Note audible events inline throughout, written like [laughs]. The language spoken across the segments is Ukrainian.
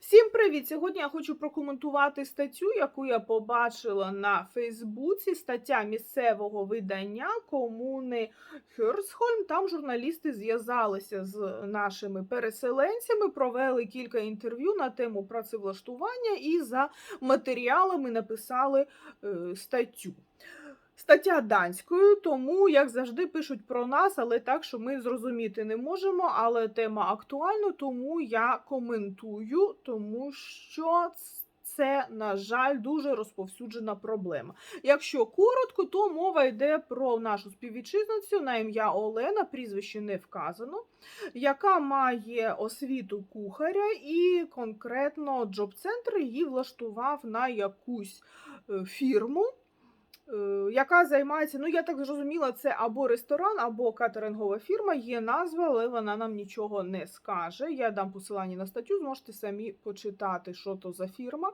Всім привіт! Сьогодні я хочу прокоментувати статтю, яку я побачила на Фейсбуці. Стаття місцевого видання комуни Херсхольм. Там журналісти зв'язалися з нашими переселенцями, провели кілька інтерв'ю на тему працевлаштування і за матеріалами написали е, статтю. Стаття данською, тому, як завжди, пишуть про нас, але так, що ми зрозуміти не можемо. Але тема актуальна, тому я коментую, тому що це, на жаль, дуже розповсюджена проблема. Якщо коротко, то мова йде про нашу співвітчизницю на ім'я Олена, прізвище не вказано, яка має освіту кухаря, і конкретно джоб-центр її влаштував на якусь е, фірму. Е, яка займається, ну я так зрозуміла, це або ресторан, або катерингова фірма. Є назва, але вона нам нічого не скаже. Я дам посилання на статтю, зможете самі почитати, що то за фірма.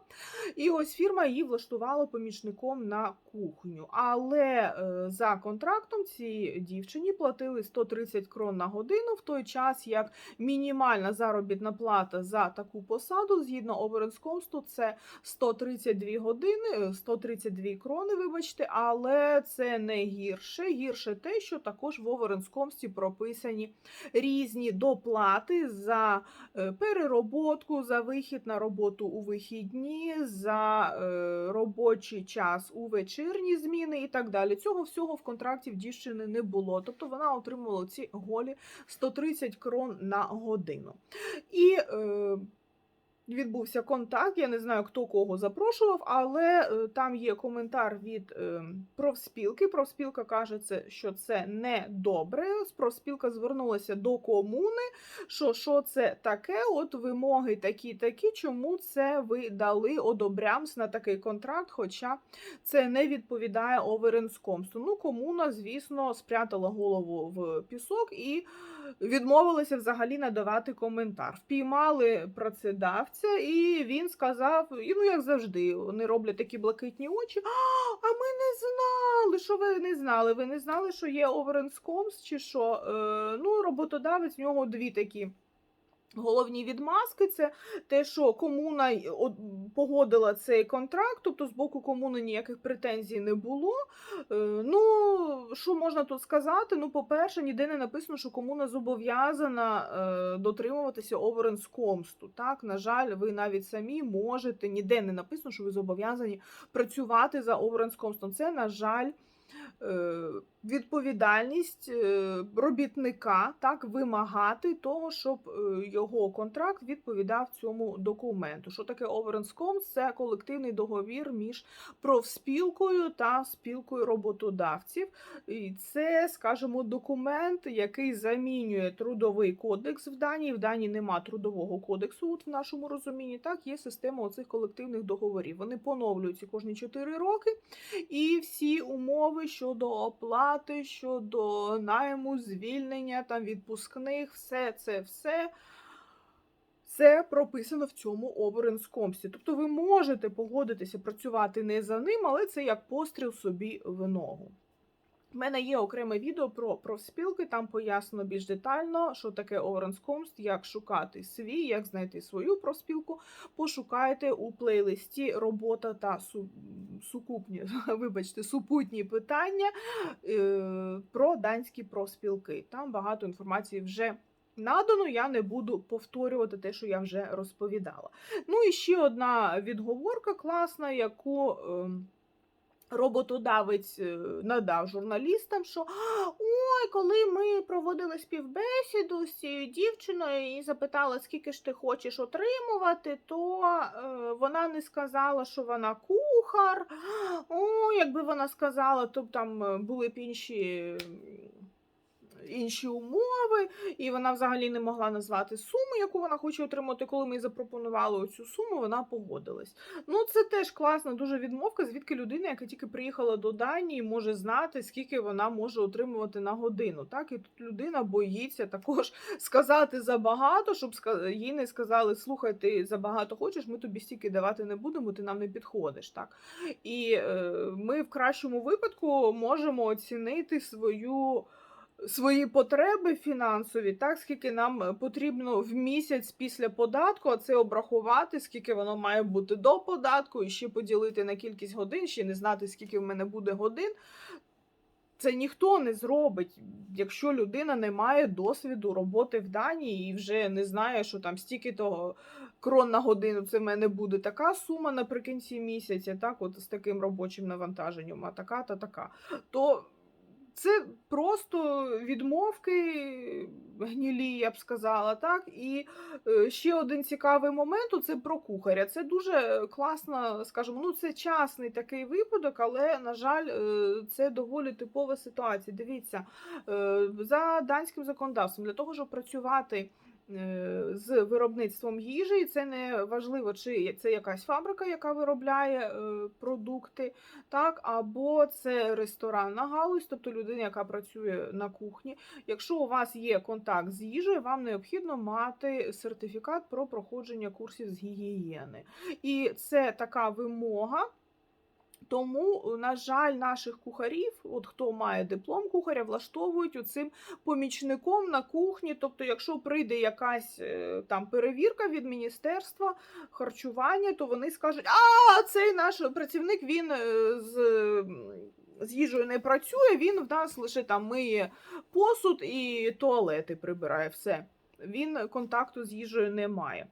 І ось фірма її влаштувала помічником на кухню. Але е, за контрактом цій дівчині платили 130 крон на годину, в той час як мінімальна заробітна плата за таку посаду, згідно Оберенскомсту, це 132 години, е, 132 крони, вибачте, але це не гірше. Гірше те, що також в Оверенскомсті прописані різні доплати за е, перероботку, за вихід на роботу у вихідні, за е, робочий час у вечірні зміни і так далі. Цього всього в контракті в дівчини не було. Тобто вона отримувала ці голі 130 крон на годину. І е, відбувся контакт. Я не знаю, хто кого запрошував, але е, там є коментар від е, профспілки. Профспілка каже, це, що це не добре. Профспілка звернулася до комуни. Що що це таке? От вимоги такі, такі. Чому це ви дали одобрямс на такий контракт? Хоча це не відповідає Оверенскомсту. Ну, комуна, звісно, спрятала голову в пісок і відмовилися взагалі надавати коментар. Впіймали працедавця, і він сказав: і ну як завжди, вони роблять такі блакитні очі. А, ми не знали, що ви не знали. Ви не знали, що є Оверенскомс чи що? Е, ну, роботодавець в нього дві такі. Головні відмазки це те, що комуна погодила цей контракт, тобто з боку комуни ніяких претензій не було. Е, Ну, що можна тут сказати? Ну, по-перше, ніде не написано, що комуна зобов'язана е, дотримуватися Оверенскомсту. Так, на жаль, ви навіть самі можете, ніде не написано, що ви зобов'язані працювати за Оверенскомстом. Це, на жаль, е, відповідальність е, робітника так вимагати того, щоб е, його контракт відповідав цьому документу. Що таке Оверенском? Це колективний договір між профспілкою та спілкою роботодавців. І це, скажімо, документ, який замінює трудовий кодекс в Данії. В Данії нема трудового кодексу, от в нашому розумінні. Так, є система оцих колективних договорів. Вони поновлюються кожні 4 роки. І всі умови щодо оплати, щодо найму, звільнення, там відпускних, все це все. Це прописано в цьому Оверенскомсі. Тобто ви можете погодитися працювати не за ним, але це як постріл собі в ногу. У мене є окреме відео про профспілки, там пояснено більш детально, що таке Оверенскомст, як шукати свій, як знайти свою профспілку. Пошукайте у плейлисті робота та су- сукупні, [laughs] вибачте, супутні питання е, про данські профспілки. Там багато інформації вже надано. Я не буду повторювати те, що я вже розповідала. Ну і ще одна відговорка класна, яку. Роботодавець е, надав журналістам, що ой, коли ми проводили співбесіду з цією дівчиною і запитала, скільки ж ти хочеш отримувати, то е, вона не сказала, що вона кухар. О, якби вона сказала, то б там е, були б інші. Інші умови, і вона взагалі не могла назвати суму, яку вона хоче отримати. Коли ми їй запропонували цю суму, вона погодилась. Ну, це теж класна дуже відмовка, звідки людина, яка тільки приїхала до Данії, може знати, скільки вона може отримувати на годину. Так, і тут людина боїться також [laughs] сказати забагато, щоб їй не сказали: слухай, ти забагато хочеш, ми тобі стільки давати не будемо, ти нам не підходиш. Так і е, ми в кращому випадку можемо оцінити свою свої потреби фінансові, так, скільки нам е, потрібно в місяць після податку, а це обрахувати, скільки воно має бути до податку, і ще поділити на кількість годин, ще не знати, скільки в мене буде годин. Це ніхто не зробить, якщо людина не має досвіду роботи в Данії і вже не знає, що там стільки того крон на годину це в мене буде така сума наприкінці місяця, так, от з таким робочим навантаженням, а така та така. То це просто відмовки гнілі, я б сказала, так. І е, ще один цікавий момент це про кухаря. Це дуже класно, скажімо, ну це часний такий випадок, але, на жаль, е, це доволі типова ситуація. Дивіться, е, за данським законодавством, для того, щоб працювати. Е, З виробництвом їжі, і це не важливо, чи це якась фабрика, яка виробляє е, продукти, так, або це ресторанна галузь, тобто людина, яка працює на кухні. Якщо у вас є контакт з їжею, вам необхідно мати сертифікат про проходження курсів з гігієни. І це така вимога. Тому, на жаль, наших кухарів, от хто має диплом кухаря, влаштовують оцим помічником на кухні. Тобто, якщо прийде якась е, там перевірка від міністерства харчування, то вони скажуть: а цей наш працівник він е, з. З їжею не працює, він в нас лише там миє посуд і туалети прибирає все. Він контакту з їжею не має.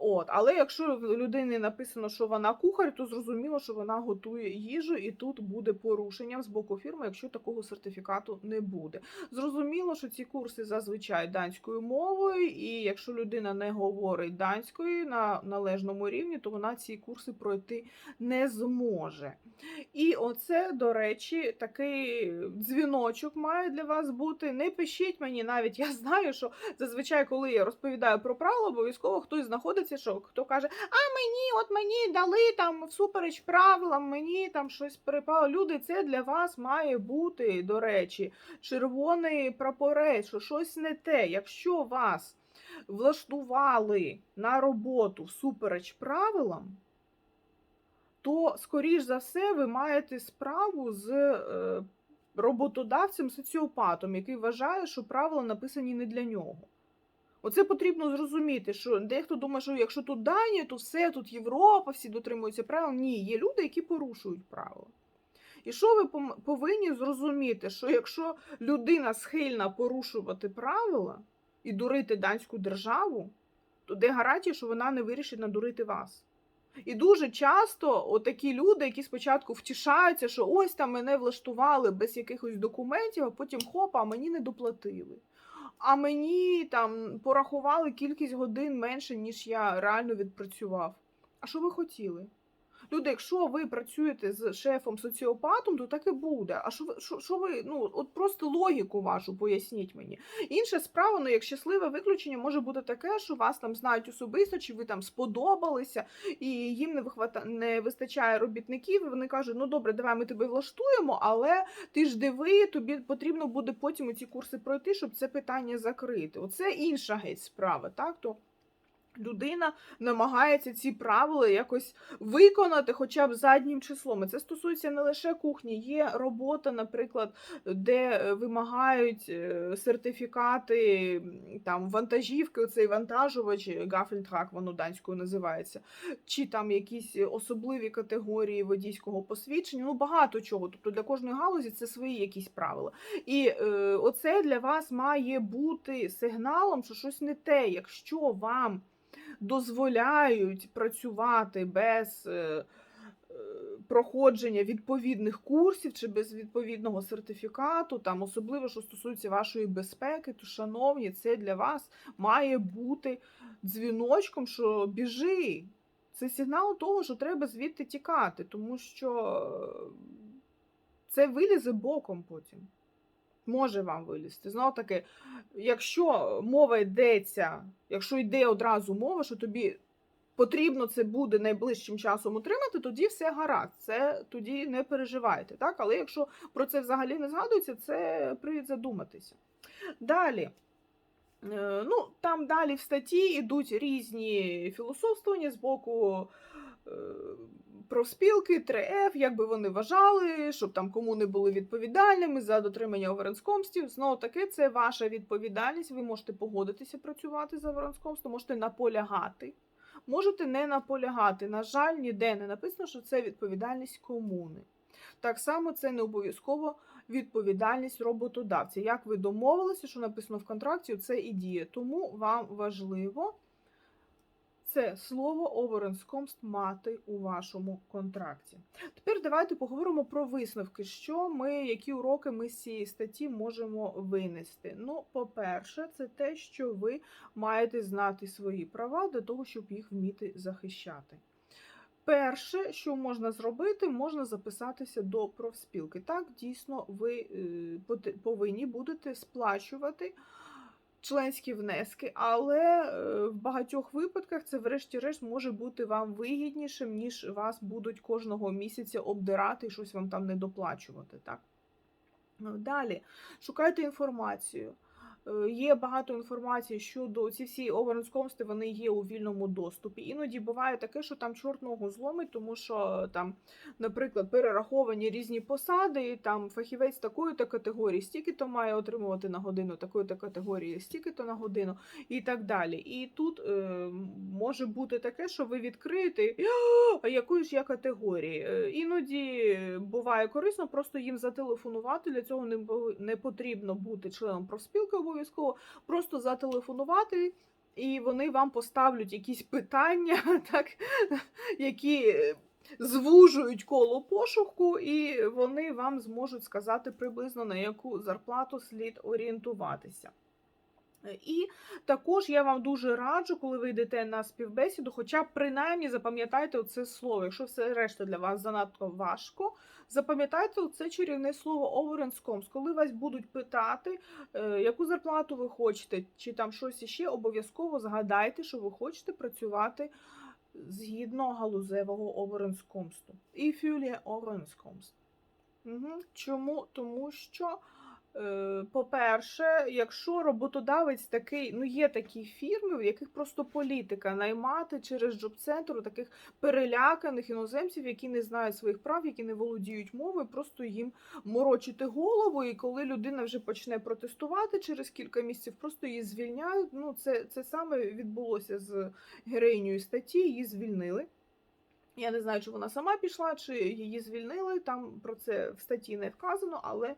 От, але якщо в людини написано, що вона кухар, то зрозуміло, що вона готує їжу, і тут буде порушення з боку фірми, якщо такого сертифікату не буде. Зрозуміло, що ці курси зазвичай данською мовою, і якщо людина не говорить данською на належному рівні, то вона ці курси пройти не зможе. І оце, до речі, такий дзвіночок має для вас бути. Не пишіть мені навіть, я знаю, що зазвичай, коли я розповідаю про правила, обов'язково хтось знаходиться, що хто каже, а мені, от мені дали там всупереч правилам, мені там щось перепало. Люди, це для вас має бути, до речі, червоний прапорець, що щось не те. Якщо вас влаштували на роботу всупереч правилам, то, скоріш за все, ви маєте справу з е, роботодавцем соціопатом, який вважає, що правила написані не для нього. Оце потрібно зрозуміти, що дехто думає, що якщо тут Данія, то все, тут Європа, всі дотримуються правил. Ні, є люди, які порушують правила. І що ви повинні зрозуміти, що якщо людина схильна порушувати правила і дурити данську державу, то де гарантія, що вона не вирішить надурити вас? І дуже часто отакі люди, які спочатку втішаються, що ось там мене влаштували без якихось документів, а потім хоп, а мені не доплатили. А мені там порахували кількість годин менше, ніж я реально відпрацював. А що ви хотіли? Люди, якщо ви працюєте з шефом соціопатом, то так і буде. А що ви що, що ви? Ну от просто логіку вашу поясніть мені. Інша справа, ну як щасливе виключення може бути таке, що вас там знають особисто, чи ви там сподобалися, і їм не вихвата не вистачає робітників. і Вони кажуть, ну добре, давай ми тебе влаштуємо, але ти ж диви, тобі потрібно буде потім ці курси пройти, щоб це питання закрити. Оце інша геть справа, так то. Людина намагається ці правила якось виконати хоча б заднім числом. І це стосується не лише кухні, є робота, наприклад, де е, вимагають е, сертифікати там вантажівки, оцей вантажувач, гафельтрак, воно данською називається, чи там якісь особливі категорії водійського посвідчення. Ну багато чого. Тобто для кожної галузі це свої якісь правила. І е, оце для вас має бути сигналом, що щось не те, якщо вам дозволяють працювати без е, е, проходження відповідних курсів чи без відповідного сертифікату, там особливо, що стосується вашої безпеки, то, шановні, це для вас має бути дзвіночком, що біжи. Це сигнал того, що треба звідти тікати, тому що це вилізе боком потім. Може вам вилізти. Знову таки, якщо мова йдеться, якщо йде одразу мова, що тобі потрібно це буде найближчим часом отримати, тоді все гаразд. Це тоді не переживайте. Так? Але якщо про це взагалі не згадується, це привід задуматися. Далі. Е, Ну, там далі в статті йдуть різні філософствування з боку профспілки, 3F, як би вони вважали, щоб там комуни були відповідальними за дотримання оверенскомстів. Знову таки, це ваша відповідальність. Ви можете погодитися працювати за оверенскомстом, можете наполягати. Можете не наполягати. На жаль, ніде не написано, що це відповідальність комуни. Так само це не обов'язково відповідальність роботодавця. Як ви домовилися, що написано в контракті, це і діє. Тому вам важливо це слово оверенскомст мати у вашому контракті. Тепер давайте поговоримо про висновки, що ми, які уроки ми з цієї статті можемо винести. Ну, по-перше, це те, що ви маєте знати свої права для того, щоб їх вміти захищати. Перше, що можна зробити, можна записатися до профспілки. Так, дійсно, ви е, повинні будете сплачувати членські внески, але е, в багатьох випадках це, врешті-решт, може бути вам вигіднішим, ніж вас будуть кожного місяця обдирати і щось вам там не доплачувати. Так? Ну, Далі шукайте інформацію. Е, Є багато інформації щодо ці всі оверенскомсти, вони є у вільному доступі. Іноді буває таке, що там чорт ногу зломить, тому що там, наприклад, перераховані різні посади, і там фахівець такої-то категорії, стільки-то має отримувати на годину, такої-то категорії, стільки-то на годину і так далі. І тут е, може бути таке, що ви відкриєте, «А, а якої ж я категорії? Е, Іноді буває корисно просто їм зателефонувати. Для цього не потрібно бути членом профспілки обов'язково, просто зателефонувати. І вони вам поставлять якісь питання, [laughs] так, які е, звужують коло пошуку, і вони вам зможуть сказати приблизно на яку зарплату слід орієнтуватися. Е, І також я вам дуже раджу, коли ви йдете на співбесіду, хоча б принаймні запам'ятайте це слово. Якщо все решта для вас занадто важко, запам'ятайте це чарівне слово overenscoms. Коли вас будуть питати, е, яку зарплату ви хочете, чи там щось іще, обов'язково згадайте, що ви хочете працювати згідно галузевого overenskomstу. You are overenskomst. Угу. Чому? Тому що. Е, По-перше, якщо роботодавець такий, ну є такі фірми, в яких просто політика наймати через джоб-центр таких переляканих іноземців, які не знають своїх прав, які не володіють мовою, просто їм морочити голову. І коли людина вже почне протестувати через кілька місяців, просто її звільняють. Ну, це, це саме відбулося з героїнею статті, її звільнили. Я не знаю, чи вона сама пішла, чи її звільнили. Там про це в статті не вказано, але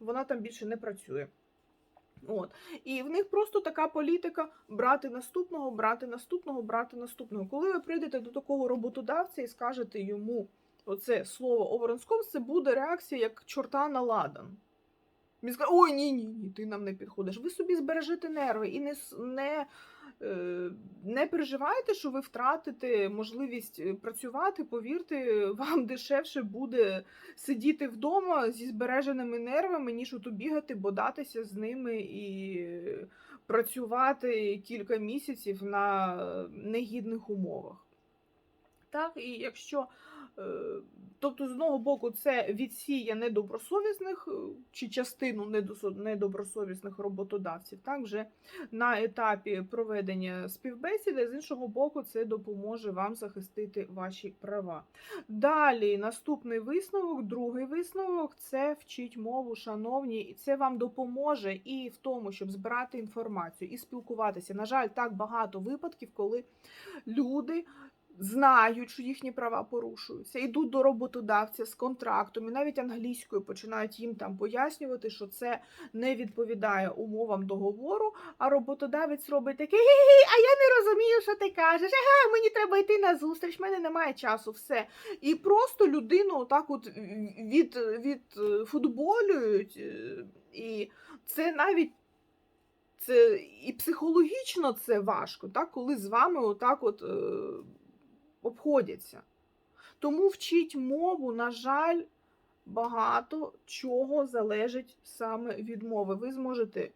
вона там більше не працює. От. І в них просто така політика брати наступного, брати наступного, брати наступного. Коли ви прийдете до такого роботодавця і скажете йому оце слово оверенском, це буде реакція як чорта на ладан. Він скаже, ой, ні, ні, ні, ти нам не підходиш. Ви собі збережете нерви і не, не, не переживайте, що ви втратите можливість е, працювати. Повірте, [laughs] вам дешевше буде сидіти вдома зі збереженими нервами, ніж ото бігати, бодатися з ними і е, працювати кілька місяців на негідних умовах. Так, і якщо, е, тобто, з одного боку, це відсіє недобросовісних е, чи частину недобросовісних роботодавців, так, вже на етапі проведення співбесіди, з іншого боку, це допоможе вам захистити ваші права. Далі, наступний висновок, другий висновок це вчіть мову, шановні, і це вам допоможе і в тому, щоб збирати інформацію і спілкуватися. На жаль, так багато випадків, коли люди знають, що їхні права порушуються, йдуть до роботодавця з контрактом і навіть англійською починають їм там пояснювати, що це не відповідає умовам договору. А роботодавець робить таке, «Гі-гі-гі, а я не розумію, що ти кажеш. Ага, мені треба йти на зустріч, в мене немає часу, все. І просто людину отак от від, від е, футболюють. е, І це навіть це і психологічно це важко, так, коли з вами отак от е, обходяться. Тому вчіть мову, на жаль, багато чого залежить саме від мови. Ви зможете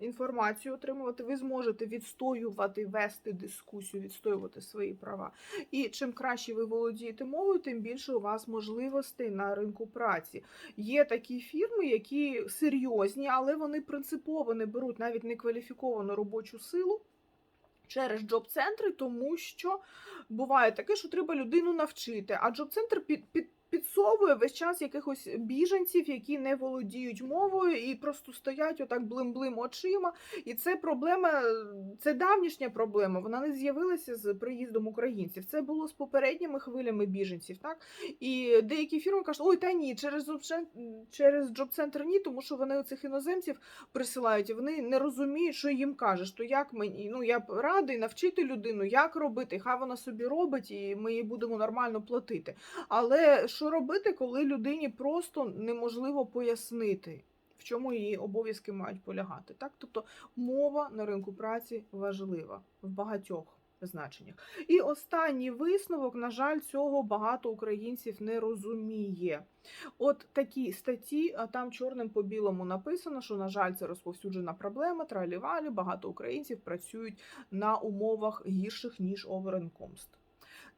інформацію отримувати, ви зможете відстоювати, вести дискусію, відстоювати свої права. І чим краще ви володієте мовою, тим більше у вас можливостей на ринку праці. Є такі фірми, які серйозні, але вони принципово не беруть навіть некваліфіковану робочу силу. Через джоб-центри, тому що буває таке, що треба людину навчити, а джоб-центр під, під, підсовує весь час якихось біженців, які не володіють мовою і просто стоять отак блим-блим очима. І це проблема, це давнішня проблема. Вона не з'явилася з приїздом українців. Це було з попередніми хвилями біженців. Так і деякі фірми кажуть, ой, та ні, через через джоб-центр ні, тому що вони цих іноземців присилають, і вони не розуміють, що їм кажеш. То як мені? Ну я б радий навчити людину, як робити. Хай вона собі робить, і ми їй будемо нормально платити. Але що робити, коли людині просто неможливо пояснити, в чому її обов'язки мають полягати? Так, тобто мова на ринку праці важлива в багатьох значеннях. І останній висновок, на жаль, цього багато українців не розуміє. От такі статті, а там чорним по білому написано, що, на жаль, це розповсюджена проблема, тралівалі, багато українців працюють на умовах гірших, ніж оверенкомст.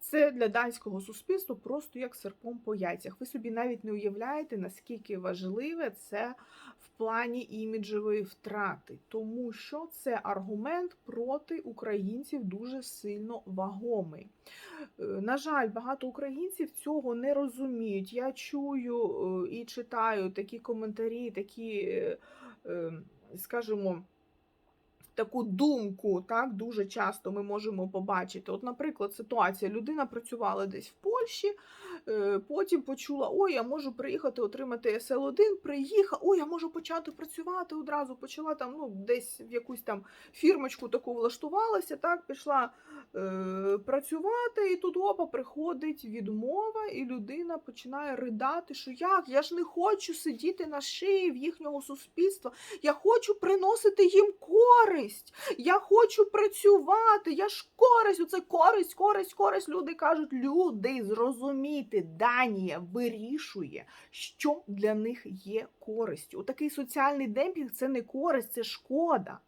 Це для данського суспільства просто як серпом по яйцях. Ви собі навіть не уявляєте, наскільки важливе це в плані іміджевої втрати, тому що це аргумент проти українців дуже сильно вагомий. Е, На жаль, багато українців цього не розуміють. Я чую е, і читаю такі коментарі, такі, е, е, скажімо, таку думку, так дуже часто ми можемо побачити. От, наприклад, ситуація: людина працювала десь в Польщі, е, потім почула: ой, я можу приїхати отримати СЛ1, приїхала, ой, я можу почати працювати одразу. Почала там, ну, десь в якусь там фірмочку таку влаштувалася, так, пішла е, працювати, і тут опа, приходить відмова, і людина починає ридати, що як? Я ж не хочу сидіти на шиї в їхнього суспільства. Я хочу приносити їм користь. Я хочу працювати. Я ж користь. Оце користь, користь, користь. Люди кажуть, люди зрозуміти, Данія вирішує, що для них є користю. Отакий соціальний демпінг це не користь, це шкода.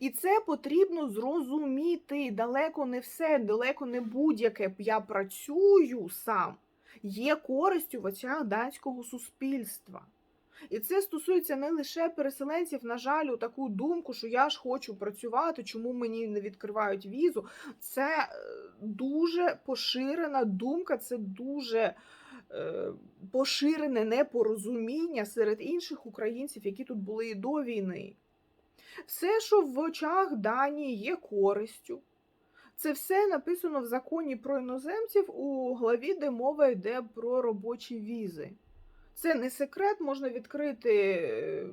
І це потрібно зрозуміти. Далеко не все, далеко не будь-яке. Я працюю сам, є користю в очах данського суспільства. І це стосується не лише переселенців, на жаль, у таку думку, що я ж хочу працювати, чому мені не відкривають візу. Це е, дуже поширена думка, це дуже е, поширене непорозуміння серед інших українців, які тут були і до війни. Все, що в очах Данії є користю, це все написано в законі про іноземців у главі, де мова йде про робочі візи. Це не секрет, можна відкрити е,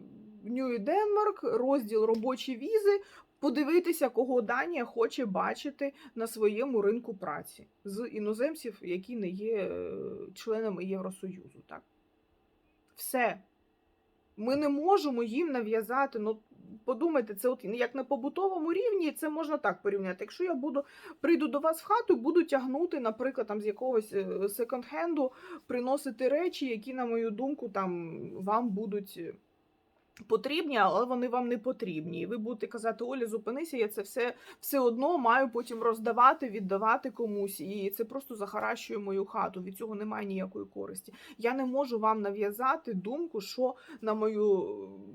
New Denmark, розділ робочі візи, подивитися, кого Данія хоче бачити на своєму ринку праці з іноземців, які не є е, членами Євросоюзу. Так? Все. Ми не можемо їм нав'язати. Ну, подумайте, це от як на побутовому рівні, це можна так порівняти. Якщо я буду прийду до вас в хату, буду тягнути, наприклад, там з якогось е, секонд-хенду, приносити речі, які, на мою думку, там вам будуть. Потрібні, але вони вам не потрібні. І ви будете казати, Олі, зупинися, я це все все одно маю потім роздавати, віддавати комусь. І це просто захаращує мою хату. Від цього немає ніякої користі. Я не можу вам нав'язати думку, що на мою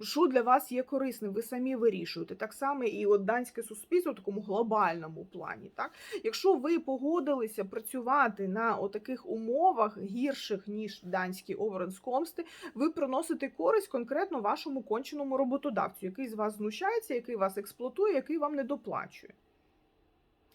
що для вас є корисним. Ви самі вирішуєте. Так само і от данське суспільство в такому глобальному плані. Так, якщо ви погодилися працювати на отаких умовах гірших ніж данські оверенскомсти, ви приносите користь конкретно вашому конченому роботодавцю, який з вас знущається, який вас експлуатує, який вам не доплачує.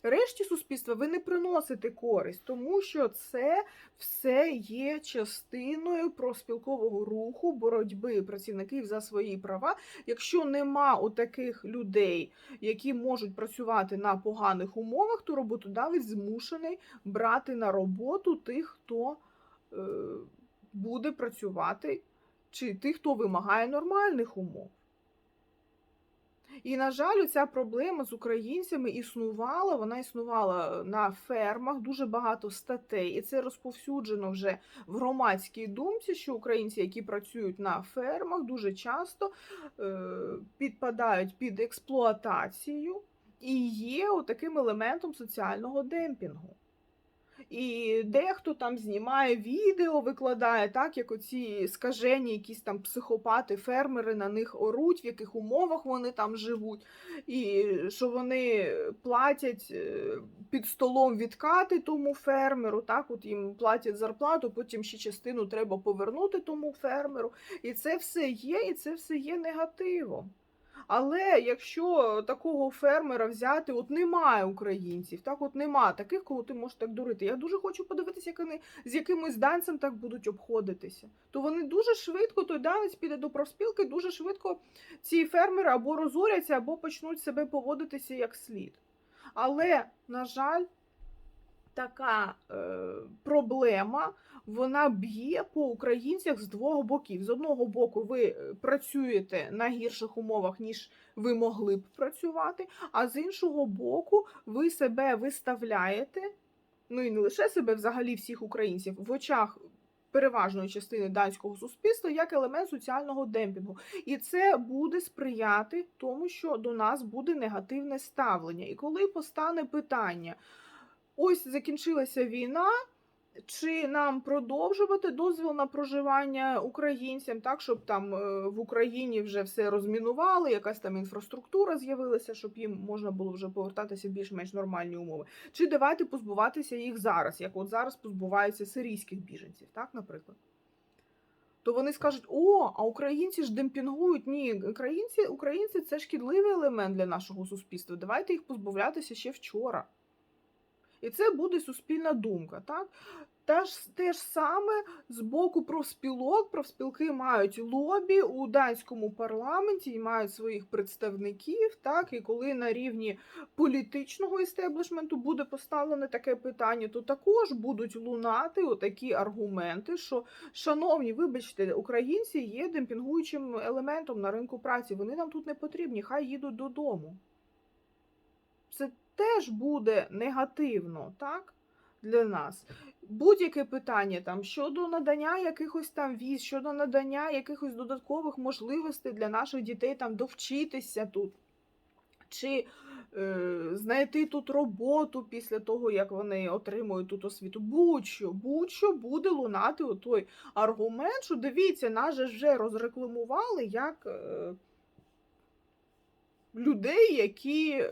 Решті суспільства ви не приносите користь, тому що це все є частиною профспілкового руху, боротьби працівників за свої права. Якщо нема у таких людей, які можуть працювати на поганих умовах, то роботодавець змушений брати на роботу тих, хто е, буде працювати чи тих, хто вимагає нормальних умов. І, на жаль, ця проблема з українцями існувала, вона існувала на фермах, дуже багато статей, і це розповсюджено вже в громадській думці, що українці, які працюють на фермах, дуже часто е, підпадають під експлуатацію і є таким елементом соціального демпінгу. І дехто там знімає відео, викладає так, як оці скажені, якісь там психопати, фермери на них оруть, в яких умовах вони там живуть, і що вони платять е, під столом відкати тому фермеру. Так, от їм платять зарплату, потім ще частину треба повернути тому фермеру. І це все є, і це все є негативом. Але якщо такого фермера взяти, от немає українців, так от немає таких, кого ти можеш так дурити. Я дуже хочу подивитися, як вони з якимось данцем так будуть обходитися. То вони дуже швидко, той данець піде до профспілки, дуже швидко ці фермери або розоряться, або почнуть себе поводитися як слід. Але, на жаль, така е, проблема вона б'є по українцях з двох боків. З одного боку, ви е, працюєте на гірших умовах, ніж ви могли б працювати, а з іншого боку, ви себе виставляєте, ну і не лише себе, взагалі всіх українців в очах. Переважної частини данського суспільства як елемент соціального демпінгу, і це буде сприяти тому, що до нас буде негативне ставлення. І коли постане питання: ось закінчилася війна, чи нам продовжувати дозвіл на проживання українцям, так щоб там е, в Україні вже все розмінували, якась там інфраструктура з'явилася, щоб їм можна було вже повертатися в більш-менш нормальні умови. Чи давайте позбуватися їх зараз, як от зараз позбуваються сирійських біженців, так, наприклад. То вони скажуть: о, а українці ж демпінгують. Ні, українці, українці це шкідливий елемент для нашого суспільства. Давайте їх позбавлятися ще вчора. І це буде суспільна думка. Так? Те ж, те ж саме з боку профспілок. Профспілки мають лобі у данському парламенті і мають своїх представників. Так? І коли на рівні політичного істеблішменту буде поставлене таке питання, то також будуть лунати отакі аргументи, що, шановні, вибачте, українці є демпінгуючим елементом на ринку праці. Вони нам тут не потрібні, хай їдуть додому. Це теж буде негативно, так? Для нас. Будь-яке питання там щодо надання якихось там віз, щодо надання якихось додаткових можливостей для наших дітей там довчитися тут, чи е, знайти тут роботу після того, як вони отримують тут освіту. Будь-що, будь-що буде лунати той аргумент, що дивіться, нас же вже розрекламували як. Е, людей, які е,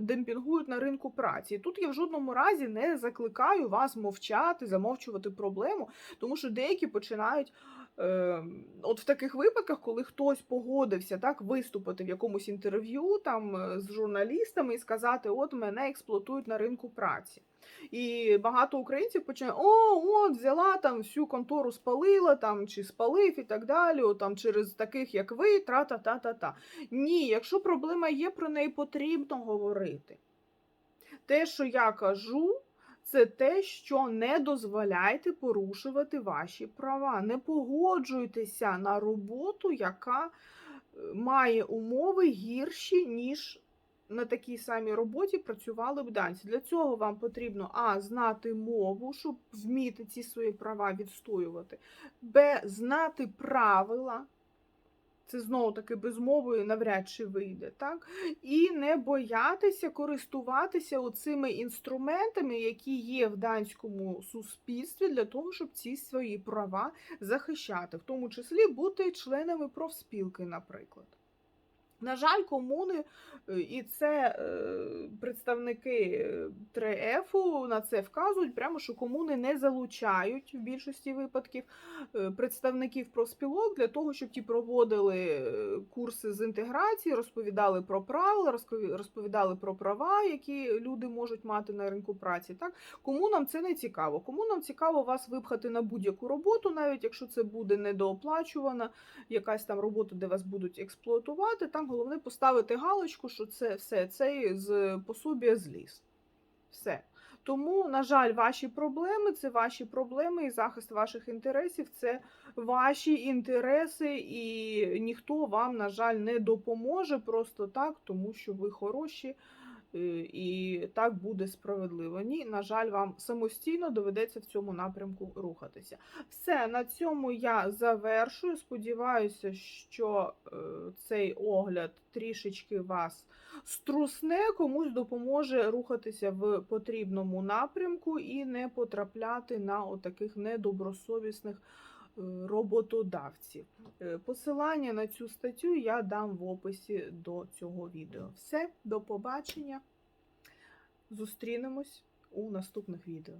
демпінгують на ринку праці. І тут я в жодному разі не закликаю вас мовчати, замовчувати проблему, тому що деякі починають. Е, от в таких випадках, коли хтось погодився так виступити в якомусь інтерв'ю там е, з журналістами і сказати, от мене експлуатують на ринку праці. І багато українців починають, о, от взяла там всю контору спалила там чи спалив і так далі. О, там через таких, як ви, тра-та-та-та-та. Ні, якщо проблема є, про неї потрібно говорити. Те, що я кажу, це те, що не дозволяйте порушувати ваші права. Не погоджуйтеся на роботу, яка е, має умови гірші, ніж на такій самій роботі працювали б данці. Для цього вам потрібно а знати мову, щоб вміти ці свої права відстоювати, б знати правила. Це знову таки без мови навряд чи вийде, так? І не боятися користуватися оцими інструментами, які є в данському суспільстві, для того, щоб ці свої права захищати, в тому числі бути членами профспілки, наприклад. На жаль, комуни, е, і це е, представники 3Ф на це вказують, прямо що комуни не залучають в більшості випадків е, представників профспілок для того, щоб ті проводили курси з інтеграції, розповідали про правила, розповідали про права, які люди можуть мати на ринку праці. Так Комунам це не цікаво. Комунам цікаво вас випхати на будь-яку роботу, навіть якщо це буде недооплачувана якась там робота, де вас будуть експлуатувати. Там головне поставити галочку, що це все це з пособія зліз. Все. Тому, на жаль, ваші проблеми це ваші проблеми, і захист ваших інтересів це ваші інтереси, і ніхто вам, на жаль, не допоможе просто так, тому що ви хороші і так буде справедливо. Ні, на жаль, вам самостійно доведеться в цьому напрямку рухатися. Все, на цьому я завершую. Сподіваюся, що е, цей огляд трішечки вас струсне, комусь допоможе рухатися в потрібному напрямку і не потрапляти на отаких недобросовісних е, роботодавців. Е, Посилання на цю статтю я дам в описі до цього відео. Все, до побачення. Зустрінемось у наступних відео.